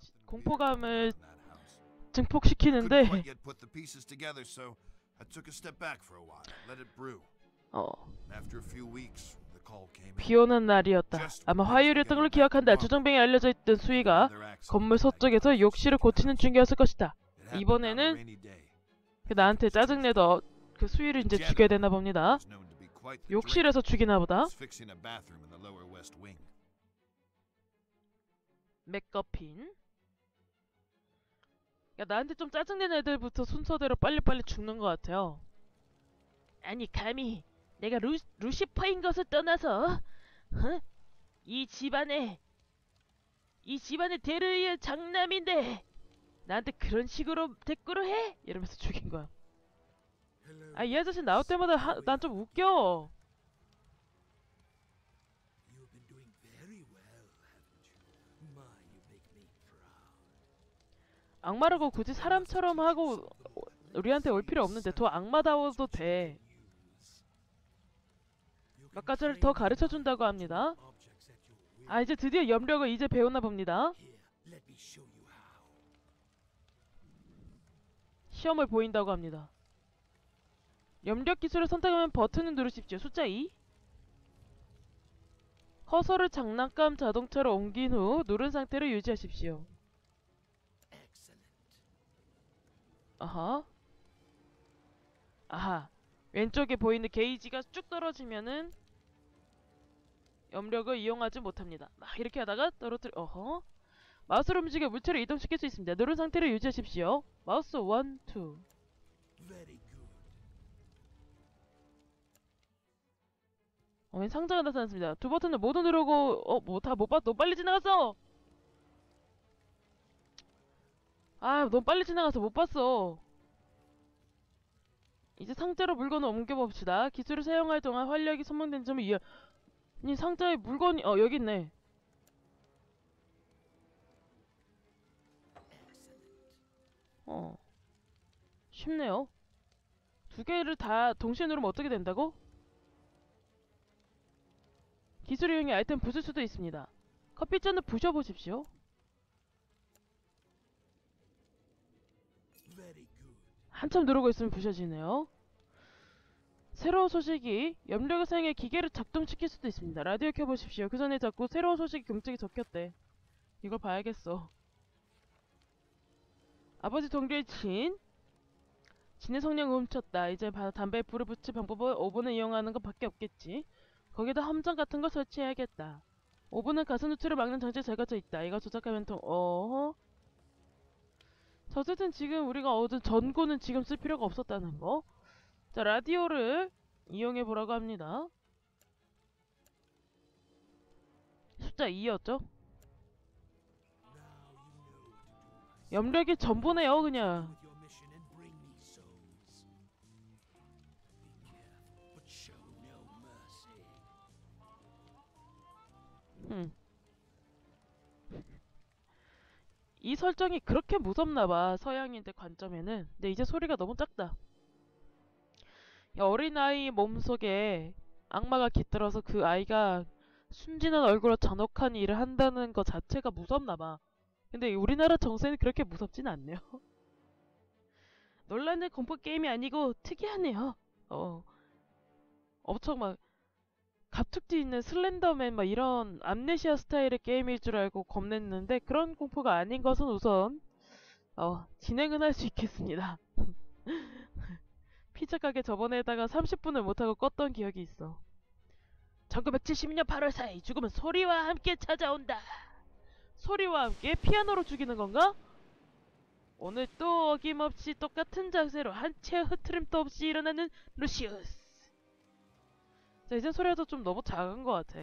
시- 공포감을. 증폭시키는데. 어. 비오는 날이었다. 아마 화요일이었던 걸로 기억한다. 주정뱅이 알려져 있던 accident. 건물 서쪽에서 욕실을 고치는 중이었을 것이다. 이번에는. 그 나한테 짜증내던 그 수희를 이제 죽여야 되나 봅니다. 욕실에서 죽이나 보다. 맥거핀. 야 나한테 좀 짜증내는 애들부터 순서대로 빨리빨리 죽는 것 같아요. 아니 감히 내가 루, 루시퍼인 것을 떠나서 어? 이 집안에 이 집안의 대르의 장남인데 나한테 그런 식으로 대꾸를 해? 이러면서 죽인 거야. 아이 아저씨 나올 때마다 난 좀 웃겨. 악마라고 굳이 사람처럼 하고 우리한테 올 필요 없는데 더 악마다워도 돼. 몇 가지를 더 가르쳐 준다고 합니다. 아 이제 드디어 염력을 이제 배우나 봅니다. 시험을 보인다고 합니다. 염력 기술을 선택하면 버튼을 누르십시오. 숫자 2. 커서를 장난감 자동차로 옮긴 후 누른 상태로 유지하십시오. 아하. 아하. 왼쪽에 보이는 게이지가 쭉 떨어지면은 염력을 이용하지 못합니다. 막 이렇게 하다가 떨어뜨려 어허. 마우스를 움직여 물체를 이동시킬 수 있습니다. 누른 상태로 유지하십시오. 마우스 1, 2. Very good. 어, 웬 상자가 나타났습니다. 두 버튼을 모두 누르고 어, 뭐 다 못 봤. 너무 빨리 지나갔어. 아, 너무 빨리 지나가서 못 봤어. 이제 상자로 물건을 옮겨봅시다. 기술을 사용할 동안 활력이 소모된 점을 이해. 이 상자에 물건이 어 여기 있네. 어, 쉽네요. 두 개를 다 동시에 누르면 어떻게 된다고? 기술을 이용해 아이템 부술 수도 있습니다. 커피잔을 부셔보십시오. 한참 누르고 있으면 부셔지네요. 새로운 소식이 사용해 기계를 작동시킬 수도 있습니다. 라디오 켜보십시오. 그 전에 자꾸 새로운 소식이 금쪽에 적혔대. 이걸 봐야겠어. 아버지 동료의 진. 진의 성령을 훔쳤다. 이제 바- 담배에 불을 붙일 방법은 오븐을 이용하는 것밖에 없겠지. 거기다 함정 같은 거 설치해야겠다. 오븐은 가스 누출을 막는 장치에 잘 갇혀 있다. 이거 조작하면 통 어허. 자, 어쨌든 지금 우리가 얻은 전구는 지금 쓸 필요가 없었다는 거. 자, 라디오를 이용해 보라고 합니다. 숫자 2였죠? 염력이 전부네요, 그냥. With 이 설정이 그렇게 무섭나봐 서양인들 관점에는. 근데 이제 소리가 너무 작다. 이 어린아이 몸속에 악마가 깃들어서 그 아이가 순진한 얼굴로 잔혹한 일을 한다는 것 자체가 무섭나봐. 근데 우리나라 정세는 그렇게 무섭진 않네요. 논란의 공포 게임이 아니고 특이하네요. 어. 엄청 막 갑툭튀 있는 슬렌더맨 막 이런 암네시아 스타일의 게임일 줄 알고 겁냈는데 그런 공포가 아닌 것은 우선 어, 진행은 할 수 있겠습니다. 피자 가게 저번에다가 30분을 못하고 껐던 기억이 있어. 1972년 8월 4일 죽음은 소리와 함께 찾아온다. 소리와 함께 피아노로 죽이는 건가? 오늘 또 어김없이 똑같은 자세로 한 채 흐트림도 없이 일어나는 루시우스. 자, 이제 소리가 좀 너무 작은 것 같아.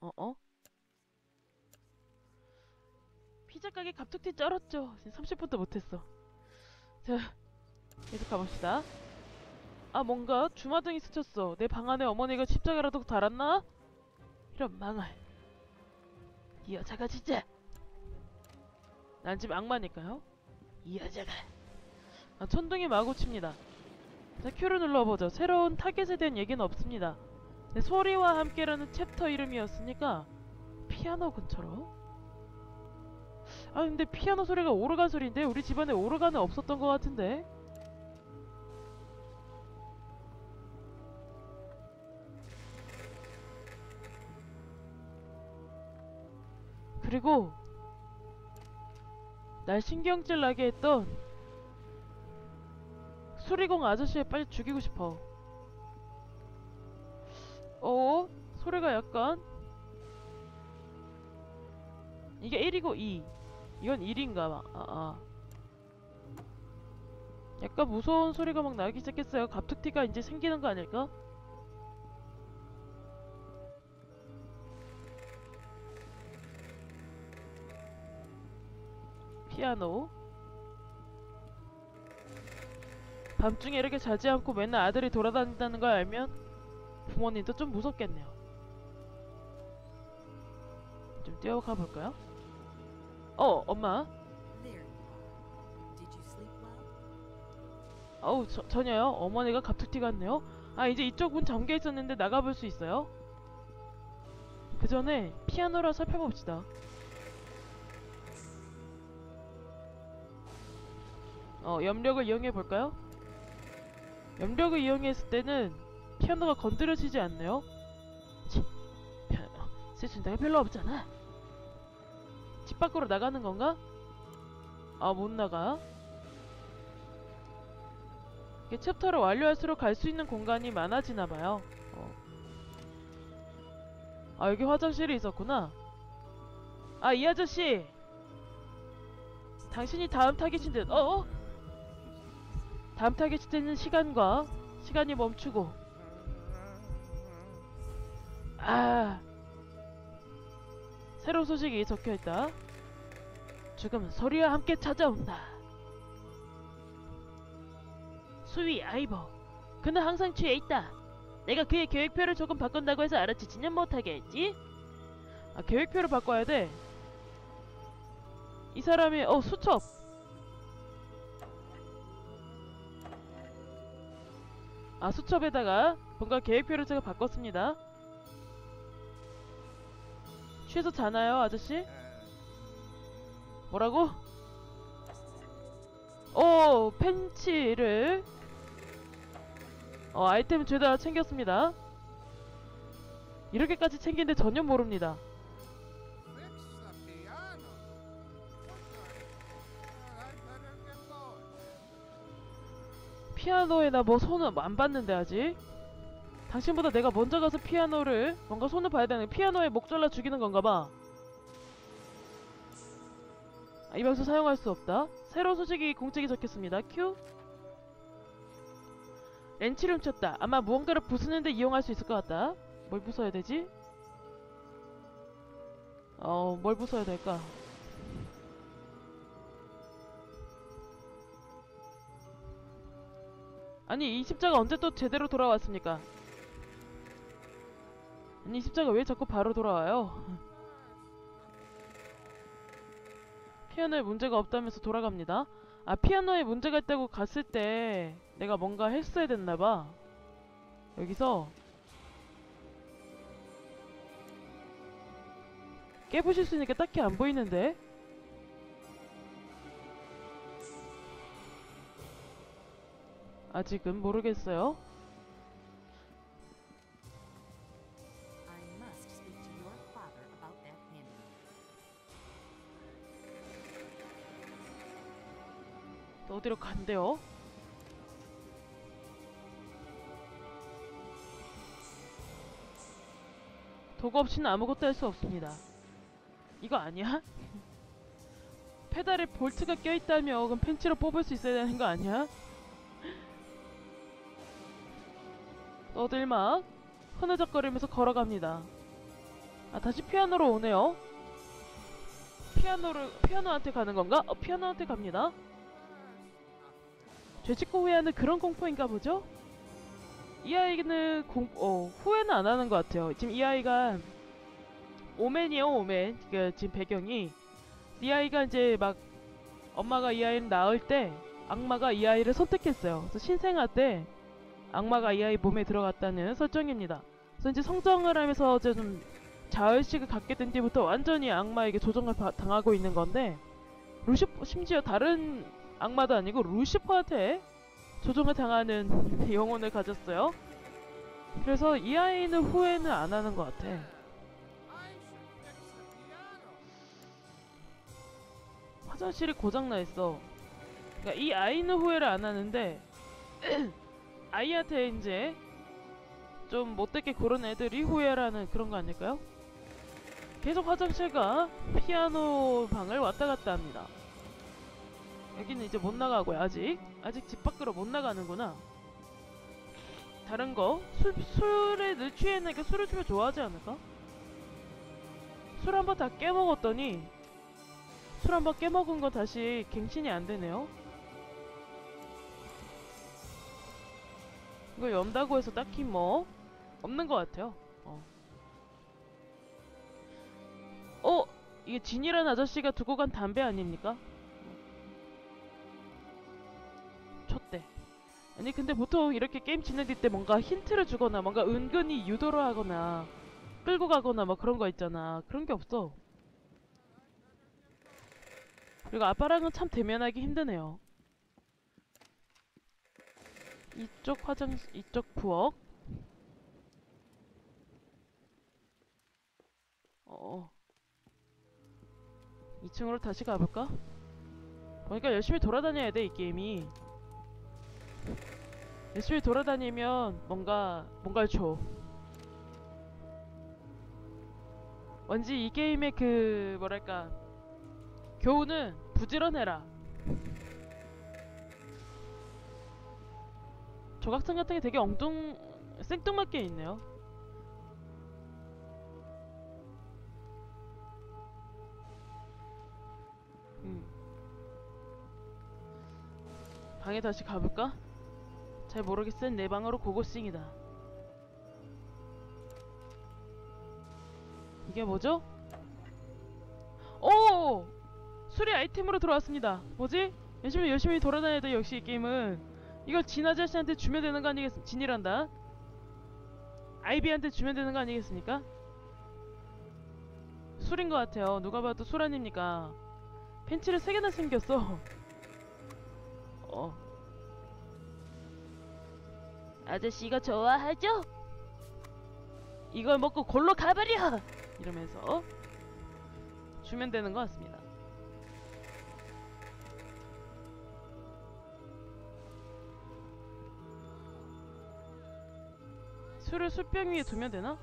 어, 어? 피자 가게 갑툭튀 쩔었죠. 지금 30분도 못했어. 자, 계속 가봅시다. 아, 뭔가 주마등이 스쳤어. 내 방 안에 어머니가 십자가라도 달았나? 이런 망할. 이 여자가 진짜. 난 지금 악마니까요. 이 여자가 아, 천둥이 마구 칩니다. 자, Q를 눌러보죠. 새로운 타겟에 대한 얘기는 없습니다. 네, 소리와 함께라는 챕터 이름이었으니까 피아노 근처로. 아 근데 피아노 소리가 오르간 소리인데 우리 집안에 오르간은 없었던 것 같은데. 그리고 날 신경질 나게 했던 수리공 아저씨 빨리 죽이고 싶어. 어? 소리가 약간 이게 1이고 2 이건 1인가 봐. 아, 아. 약간 무서운 소리가 막 나기 시작했어요. 갑툭튀가 이제 생기는 거 아닐까? 피아노 밤중에 이렇게 자지 않고 맨날 아들이 돌아다닌다는 걸 알면 부모님도 좀 무섭겠네요. 좀 뛰어가 볼까요? 어, 엄마. 어우, 저, 전혀요. 어머니가 갑툭튀 같네요. 아, 이제 이쪽 문 잠겨 있었는데 나가볼 수 있어요? 그 전에 피아노를 살펴봅시다. 어, 염력을 이용해 볼까요? 염력을 이용했을 때는 피아노가 건드려지지 않네요. 치, 피아노 쓸 데가 별로 없잖아. 집 밖으로 나가는 건가? 아, 못 나가. 이게 챕터를 완료할수록 갈 수 있는 공간이 많아지나 봐요. 어. 아 여기 화장실이 있었구나. 아 이 아저씨. 당신이 다음 타겟인 듯. 어? 어? 다음 타겟이 되는 시간과 시간이 멈추고. 아. 새로운 소식이 적혀 있다. 죽음은 소리와 함께 찾아온다. 수위 아이버 그는 항상 취해 있다 내가 그의 계획표를 조금 바꾼다고 해서 알아채지는 못하게 했지 아 계획표를 바꿔야 돼이 사람이 어 수첩 아 수첩에다가 뭔가 계획표를 제가 바꿨습니다 취해서 자나요 아저씨? 뭐라고? 오 펜치를 어 아이템 죄다 챙겼습니다 이렇게까지 챙긴데 전혀 모릅니다 피아노에나 뭐 손을 안 봤는데 아직? 당신보다 내가 먼저 가서 피아노를 뭔가 손을 봐야 되는 피아노에 목 잘라 죽이는 건가 봐. 아, 이 방송 사용할 수 없다. 새로운 소식이 공책에 적혔습니다. 큐. 렌치를 훔쳤다. 아마 무언가를 부수는데 이용할 수 있을 것 같다. 뭘 부숴야 되지? 어, 뭘 부숴야 될까? 아니 이 십자가 언제 또 제대로 돌아왔습니까? 아니 이 십자가 왜 자꾸 바로 돌아와요? 피아노에 문제가 없다면서 돌아갑니다. 아 피아노에 문제가 있다고 갔을 때 내가 뭔가 했어야 됐나봐. 여기서 깨부실 수게 딱히 안 보이는데? 아직은 모르겠어요. 어디로 간대요? 도구 없이는 아무것도 할 수 없습니다. 이거 아니야? 페달에 볼트가 껴있다며 그럼 펜치로 뽑을 수 있어야 되는 거 아니야? 너들 막 흐느적거리면서 걸어갑니다. 아 다시 피아노로 오네요. 피아노를 피아노한테 가는 건가? 어 피아노한테 갑니다. 죄짓고 후회하는 그런 공포인가 보죠? 이 아이는 공, 어, 후회는 안 하는 것 같아요. 지금 이 아이가 오맨이에요, 오맨. 그 지금 배경이 이 아이가 이제 막 엄마가 이 아이를 낳을 때 악마가 이 아이를 선택했어요. 그래서 신생아 때 악마가 이 아이 몸에 들어갔다는 설정입니다. 그래서 이제 성장을 하면서 이제 좀 자의식을 갖게 된 뒤부터 완전히 악마에게 조종을 바- 당하고 있는 건데 루시퍼 심지어 다른 악마도 아니고 루시퍼한테 조종을 당하는 영혼을 가졌어요. 그래서 이 아이는 후회는 안 하는 것 같아. 화장실이 고장나 있어. 그러니까 이 아이는 후회를 안 하는데 아이한테 이제 좀 못되게 고른 애들이 후회라는 그런 거 아닐까요? 계속 화장실과 피아노 방을 왔다 갔다 합니다. 여기는 이제 못 나가고요 아직 아직 집 밖으로 못 나가는구나. 다른 거 술, 술에 늘 있으니까 술을 주면 좋아하지 않을까? 술 한 번 다 깨먹었더니 술 한 번 깨먹은 거 다시 갱신이 안 되네요. 이걸 연다고 해서 딱히 뭐 없는 것 같아요. 어. 어 이게 진이란 아저씨가 두고 간 담배 아닙니까? 쳤대. 아니 근데 보통 이렇게 게임 진행될 때 뭔가 힌트를 주거나 뭔가 은근히 유도를 하거나 끌고 가거나 뭐 그런 거 있잖아. 그런 게 없어. 그리고 아빠랑은 참 대면하기 힘드네요. 이쪽 화장 이쪽 부엌. 어. 2층으로 다시 가볼까? 보니까 열심히 돌아다녀야 돼 이 게임이. 열심히 돌아다니면 뭔가 뭔가를 줘. 왠지 이 게임의 그 뭐랄까 교훈은 부지런해라. 조각상 같은 게 되게 엉뚱 생뚱맞게 있네요. 음. 방에 다시 가볼까? 잘 모르겠어. 내 방으로 고고싱이다. 이게 뭐죠? 오! 수리 아이템으로 들어왔습니다. 뭐지? 열심히 열심히 돌아다녀야 돼 역시 이 게임은 이걸 진 아저씨한테 주면 되는 거 아니겠습니까? 진이란다. 아이비한테 주면 되는 거 아니겠습니까? 술인 것 같아요. 누가 봐도 술 아닙니까? 팬츠를 세 개나 생겼어. 어. 아저씨가 좋아하죠? 이걸 먹고 골로 가버려! 이러면서 주면 되는 것 같습니다. 술을 술병 위에 두면 되나?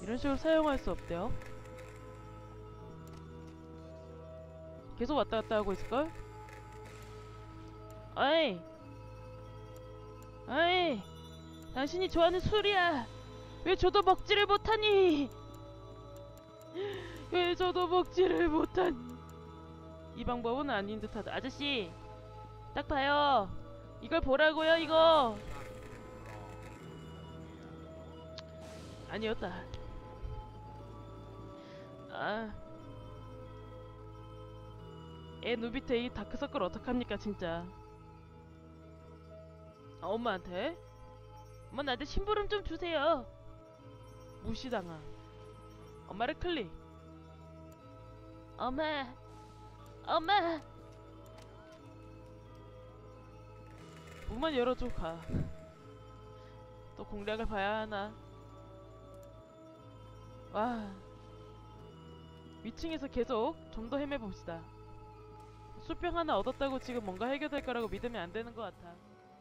이런 식으로 사용할 수 없대요. 계속 왔다 갔다 하고 있을걸? 어이! 어이! 당신이 좋아하는 술이야! 왜 저도 먹지를 못하니? 왜 저도 먹지를 못하니? 이 방법은 아닌 듯하다. 아저씨! 딱 봐요! 이걸 보라고요, 이거! 아니었다. 아. 애 누비테 이 다크서클 어떡합니까, 진짜. 아, 엄마한테? 엄마 나한테 심부름 좀 주세요. 무시당한. 엄마를 클릭. 엄마. 엄마. 문만 열어줘 가. 또 공략을 봐야 하나. 와. 위층에서 계속 좀 더 헤매봅시다. 술병 하나 얻었다고 지금 뭔가 해결될 거라고 믿으면 안 되는 것 같아.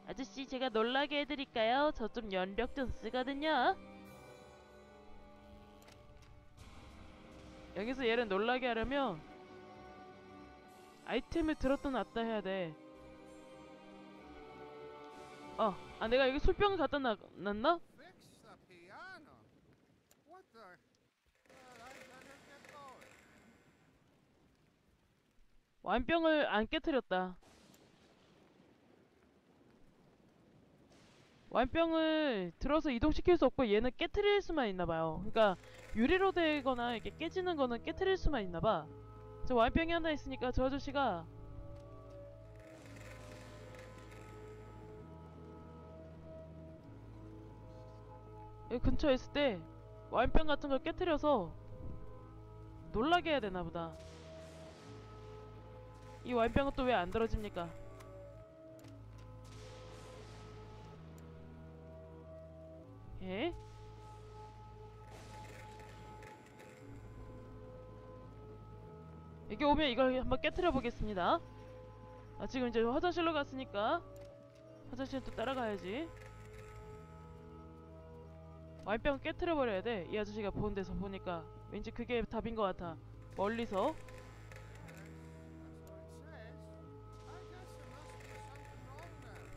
아저씨 제가 놀라게 해드릴까요? 저 좀 연력 좀 쓰거든요. 여기서 얘를 놀라게 하려면 아이템을 들었다 놨다 해야 돼. 어, 아 내가 여기 술병을 갖다 놔, 놨나? 완병을 안 깨뜨렸다. 완병을 들어서 이동시킬 수 없고 얘는 깨뜨릴 수만 있나봐요. 그러니까 유리로 되거나 이렇게 깨지는 거는 깨뜨릴 수만 있나봐. 저 완병이 하나 있으니까 저 아저씨가 여기 근처에 있을 때 와인병 같은 걸 깨뜨려서 놀라게 해야 되나 보다. 이 와인병은 또 왜안 들어집니까? 예? 여기 오면 이걸 한번 깨뜨려 보겠습니다. 아 지금 이제 화장실로 갔으니까 화장실 또 따라가야지. 와인병 깨뜨려 버려야 돼. 이 아저씨가 보는 데서 보니까 왠지 그게 답인 것 같아. 멀리서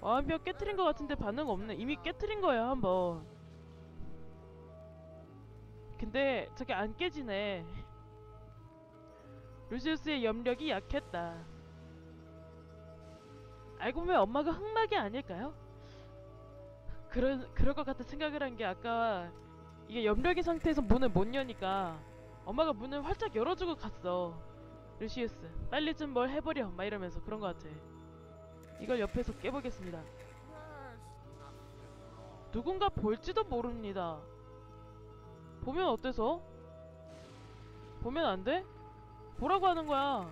인병 깨뜨린 것 같은데 반응 없네. 이미 깨뜨린 거야 한번. 근데 저게 안 깨지네. 루시우스의 염력이 약했다. 알고 보면 엄마가 흑막이 아닐까요? 그런 그럴 것 같은 생각을 한 게 아까 이게 염력의 상태에서 문을 못 여니까 엄마가 문을 활짝 열어주고 갔어. 루시우스 빨리 좀 뭘 해버려 막 이러면서 그런 것 같아. 이걸 옆에서 깨보겠습니다. 누군가 볼지도 모릅니다. 보면 어때서? 보면 안 돼? 보라고 하는 거야.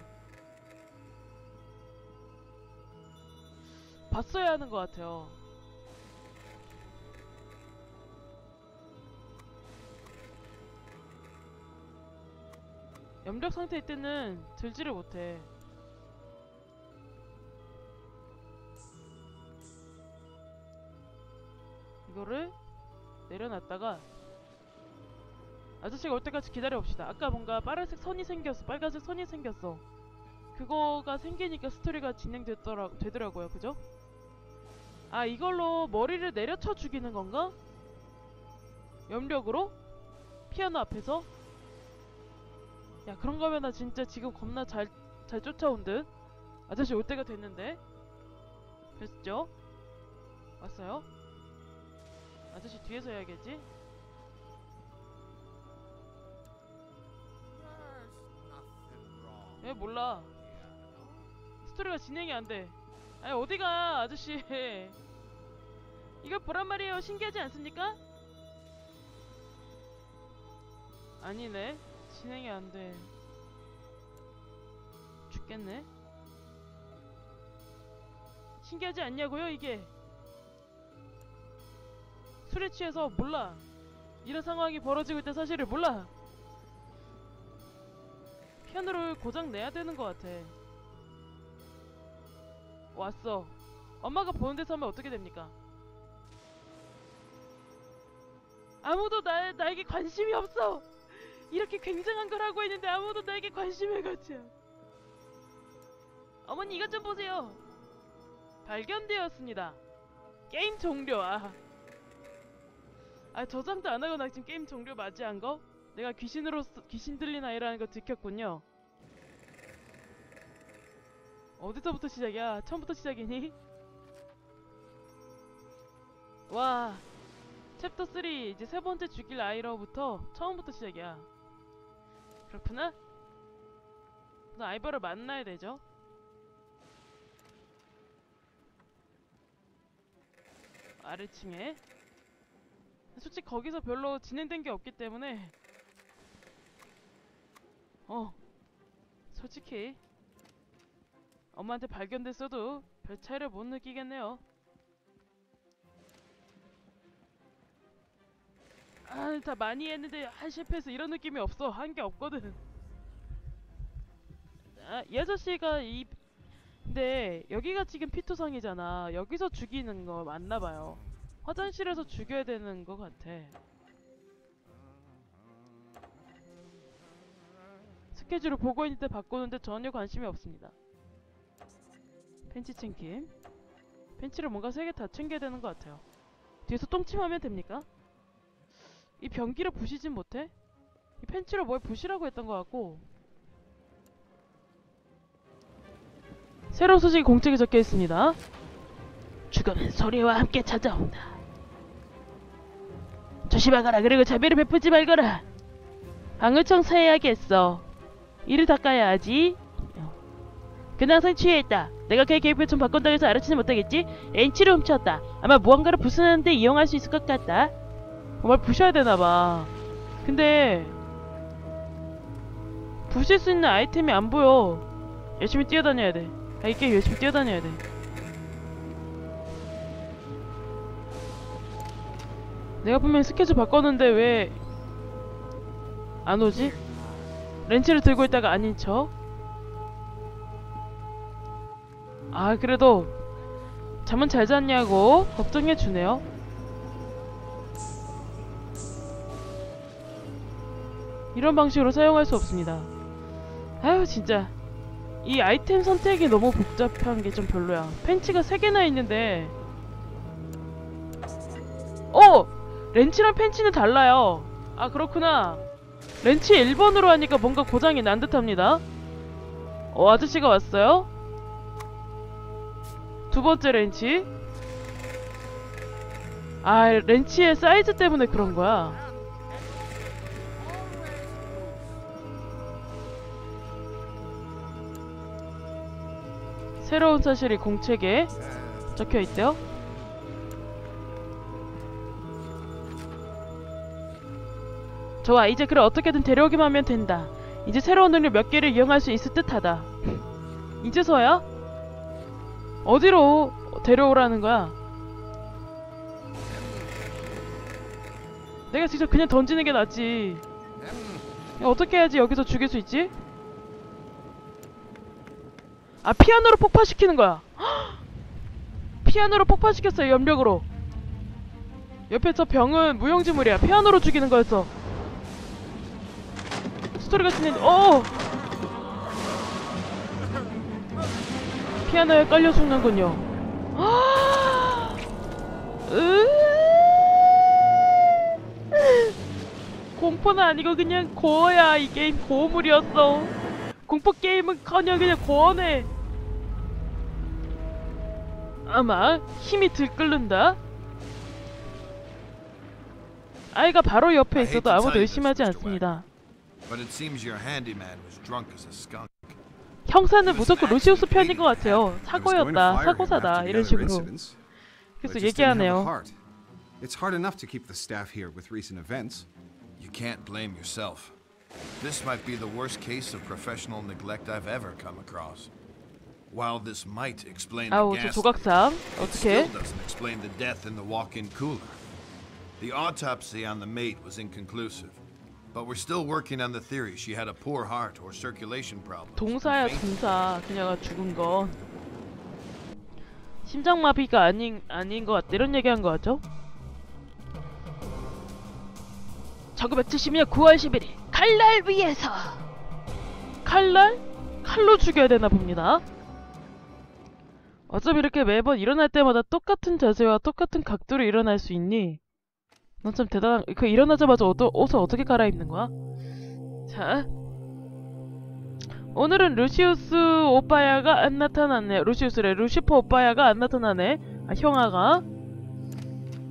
봤어야 하는 것 같아요. 염력 상태일 때는 들지를 못해. 이거를 내려놨다가 아저씨가 올 때까지 기다려 봅시다. 아까 뭔가 빨간색 선이 생겼어. 빨간색 선이 생겼어. 그거가 생기니까 스토리가 진행되더라 되더라고요. 그죠? 아 이걸로 머리를 내려쳐 죽이는 건가? 염력으로? 피아노 앞에서? 야 그런 거면 나 진짜 지금 겁나 잘, 잘 쫓아온 듯? 아저씨 올 때가 됐는데? 됐죠? 왔어요? 아저씨 뒤에서 해야겠지? 왜 몰라. 스토리가 진행이 안 돼. 아니 어디가 아저씨? 이걸 보란 말이에요. 신기하지 않습니까? 아니네. 진행이 안 돼. 죽겠네. 신기하지 않냐고요 이게? 술에 취해서 몰라. 이런 상황이 벌어지고 있다 사실을 몰라. 피아노를 고장 내야 되는 것 같아. 왔어. 엄마가 보는 데서 하면 어떻게 됩니까? 아무도 나, 나에게 관심이 없어! 이렇게 굉장한 걸 하고 있는데 아무도 나에게 관심을 갖지. 어머니 이것 좀 보세요. 발견되었습니다. 게임 종료. 아, 아 저장도 안 하고 나 지금 게임 종료 맞이한 거? 내가 귀신으로 귀신 들린 아이라는 거 들켰군요. 어디서부터 시작이야? 처음부터 시작이니? 와 챕터 3 이제 세 번째 죽일 아이로부터 처음부터 시작이야 그렇구나? 그럼 아이버를 만나야 되죠 아래층에 솔직히 거기서 별로 진행된 게 없기 때문에 어 솔직히 엄마한테 발견됐어도 별 차이를 못 느끼겠네요. 아, 다 많이 했는데 한 실패해서 이런 느낌이 없어. 한 게 없거든. 아, 이 아저씨가 이 근데 여기가 지금 피투성이잖아. 여기서 죽이는 거 맞나 봐요. 화장실에서 죽여야 되는 거 같아. 스케줄을 보고 있는데 바꾸는데 전혀 관심이 없습니다. 팬치 챙김. 팬치를 뭔가 세 개 다 챙겨야 되는 것 같아요. 뒤에서 똥침하면 됩니까? 이 변기를 부시진 못해? 이 팬치를 뭘 부시라고 했던 것 같고 새로운 소식이 공책에 적혀 있습니다. 죽음은 소리와 함께 찾아온다. 조심하거라. 그리고 자비를 베푸지 말거라. 방을 청소해야겠어. 이를 닦아야 하지. 항상 취해있다. 내가 그의 계획을 좀 바꾼다고 해서 알아채지 못하겠지? 엔치를 훔쳤다. 아마 무언가를 부수는데 이용할 수 있을 것 같다. 뭘 부셔야 되나봐. 근데 부실 수 있는 아이템이 안 보여. 열심히 뛰어다녀야 돼. 아, 이 게임 열심히 뛰어다녀야 돼. 내가 분명히 스케줄 바꿨는데 왜 안 오지? 렌치를 들고 있다가 아닌 척? 아 그래도 잠은 잘 잤냐고 걱정해 주네요. 이런 방식으로 사용할 수 없습니다. 아유 진짜 이 아이템 선택이 너무 복잡한 게 좀 별로야. 팬치가 3개나 있는데 어! 렌치랑 팬치는 달라요. 아 그렇구나. 렌치 1번으로 하니까 뭔가 고장이 난 듯합니다. 어 아저씨가 왔어요? 두 번째 렌치. 아 렌치의 사이즈 때문에 그런 거야. 새로운 사실이 공책에 적혀 있대요. 좋아, 이제 그를 어떻게든 데려오기만 하면 된다. 이제 새로운 능력 몇 개를 이용할 수 있을 듯하다. 이제서야? 어디로 데려오라는 거야? 내가 직접 그냥 던지는 게 낫지. 야, 어떻게 해야지 여기서 죽일 수 있지? 아 피아노로 폭파시키는 거야. 피아노로 폭파시켰어요 염력으로. 옆에 저 병은 무용지물이야. 피아노로 죽이는 거였어. 스토리가 진행. 어. 피아노에 깔려 죽는군요. 으. 공포는 아니고 그냥 고어야 이 게임 고물이었어. 공포 게임은커녕 그냥 고어네. 아마 힘이 들끓는다. 아이가 바로 옆에 있어도 to 아무도 의심하지. 않습니다. But it seems your handyman was drunk as a skunk. 형사는 무조건 루시우스 편인 것 같아요. I was going to 사고였다, fire him 사고사다 after the 이런 other 식으로. incidents, but 그래서 it just didn't have the 얘기하네요. heart. It's hard enough to keep the staff here with recent events. You can't blame yourself. This might be the worst case of professional neglect I've ever come across. While this might explain the 아우 저 gas 조각삼 It 어떻게? still doesn't explain the death in the walk-in cooler. The autopsy on the mate was inconclusive, But we're still working on the theory she had a poor heart or circulation problems. 동사야 동사 그녀가 죽은 건 심장마비가 아닌 아닌 것 같다 이런 얘기한 거 같죠? 1970년 9월 11일 칼날 위에서 칼날? 칼로 죽여야 되나 봅니다. 어쩜 이렇게 매번 일어날 때마다 똑같은 자세와 똑같은 각도로 일어날 수 있니? 넌 참 대단한. 그 일어나자마자 옷, 옷을 어떻게 갈아입는 거야? 자, 오늘은 루시우스 오빠야가 안 나타났네. 루시우스래. 루시퍼 오빠야가 안 나타나네. 아, 형아가.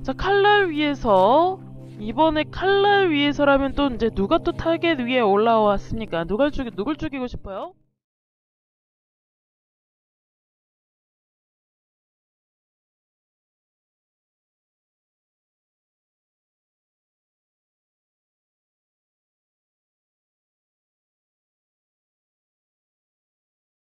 자, 칼날 위에서 이번에 칼날 위에서라면 또 이제 누가 또 타겟 위에 올라왔습니까? 누가 죽이 누굴 죽이고 싶어요?